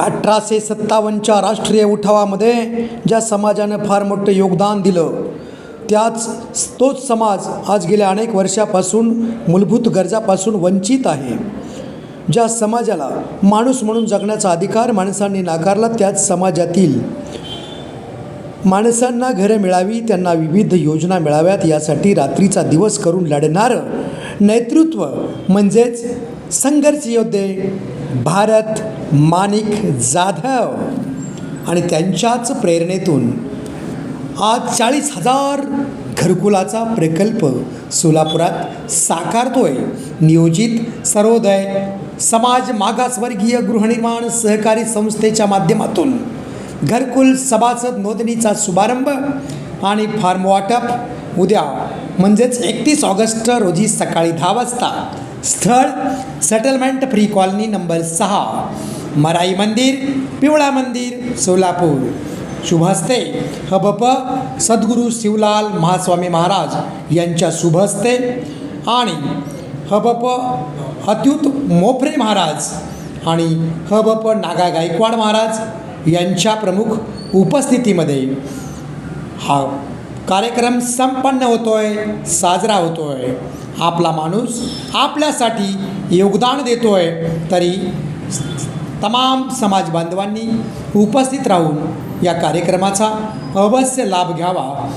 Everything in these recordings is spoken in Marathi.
अठराशे सत्तावन्नच्या राष्ट्रीय उठावामध्ये ज्या समाजानं फार मोठं योगदान दिलं त्याच तोच समाज आज गेल्या अनेक वर्षापासून मूलभूत गरजापासून वंचित आहे. ज्या समाजाला माणूस म्हणून जगण्याचा अधिकार माणसांनी नाकारला त्याच समाजातील माणसांना घरं मिळावी त्यांना विविध योजना मिळाव्यात यासाठी रात्रीचा दिवस करून लढणारं नेतृत्व म्हणजेच संघर्ष योद्धे भारत माणिक जाधव. आणि त्यांच्याच प्रेरणेतून आज चाळीस हजार घरकुलाचा प्रकल्प सोलापुरात साकारतोय. नियोजित सर्वोदय समाज मागासवर्गीय गृहनिर्माण सहकारी संस्थेच्या माध्यमातून घरकुल सभासद नोंदणीचा शुभारंभ आणि फार्म वाटप उद्या म्हणजेच एकतीस ऑगस्ट रोजी सकाळी दहा वाजता. स्थळ सेटलमेंट फ्री कॉलनी नंबर सहा. मराई मंदिर पिवळा मंदिर सोलापूर. शुभहस्ते. हबप सद्गुरू शिवलाल महास्वामी महाराज यांच्या शुभहस्ते आणि हबप अत्युत मोफरे महाराज आणि हबप नागा गायकवाड महाराज यांच्या प्रमुख उपस्थितीमध्ये हा कार्यक्रम संपन्न होतोय साजरा होतोय. आपला माणूस आपल्यासाठी योगदान देतोय तरी तमाम समाज बांधवांनी उपस्थित राहून या कार्यक्रमाचा अवश्य लाभ घ्यावा.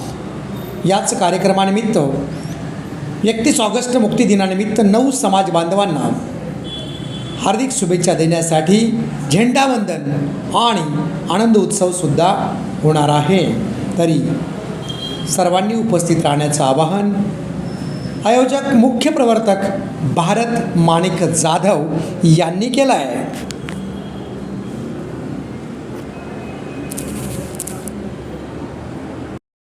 याच कार्यक्रमानिमित्त एकतीस ऑगस्ट मुक्तिदिनानिमित्त नऊ समाज बांधवांना हार्दिक शुभेच्छा देण्यासाठी झेंडावंदन आणि आनंद उत्सवसुद्धा होणार आहे. तरी सर्वांनी उपस्थित राहण्याचं आवाहन आयोजक मुख्य प्रवर्तक भारत माणिक जाधव यांनी केलं आहे